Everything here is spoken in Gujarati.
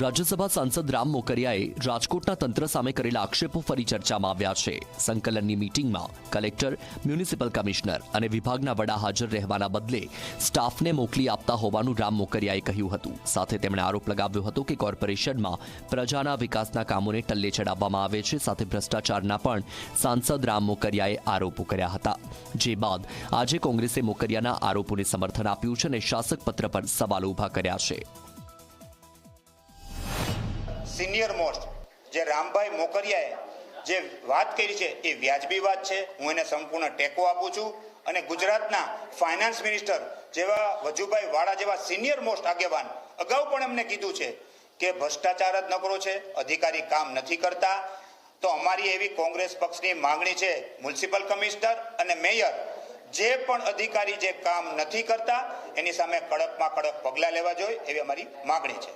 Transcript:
રાજ્યસભા સાંસદ રામ મોકરિયાએ રાજકોટના તંત્ર સામે કરેલા આક્ષેપો ફરી ચર્ચામાં આવ્યા છે. સંકલનની મીટિંગમાં કલેક્ટર, મ્યુનિસિપલ કમિશનર અને વિભાગના વડા હાજર રહેવાના બદલે સ્ટાફને મોકલી આપતા હોવાનું રામ મોકરિયાએ કહ્યું હતું. સાથે તેમણે આરોપ લગાવ્યો હતો કે કોર્પોરેશનમાં પ્રજાના વિકાસના કામોને ટલ્લે ચડાવવામાં આવે છે. સાથે ભ્રષ્ટાચારના પણ સાંસદ રામ મોકરિયાએ આરોપો કર્યા હતા. જે બાદ આજે કોંગ્રેસે મોકરિયાના આરોપોને સમર્થન આપ્યું છે અને શાસક પત્ર પર સવાલો ઊભા કર્યા છે. સિનિયર મોસ્ટ, જે રામભાઈ મોકરિયાએ જે વાત કરી છે, એ વ્યાજબી વાત છે. હું એને સંપૂર્ણ ટેકો આપું છું. અને ગુજરાતના ફાઇનાન્સ મિનિસ્ટર જેવા વજુભાઈ વાળા જેવા સિનિયર મોસ્ટ આગેવાન, અગાઉ પણ એમને કીધું છે કે ભ્રષ્ટાચાર જ નકરો છે, અધિકારી કામ નથી કરતા. તો અમારી એવી કોંગ્રેસ પક્ષની માંગણી છે, મ્યુનિસિપલ કમિશનર અને મેયર, જે પણ અધિકારી જે કામ નથી કરતા, એની સામે કડકમાં કડક પગલાં લેવા જોઈએ, એવી અમારી માગણી છે.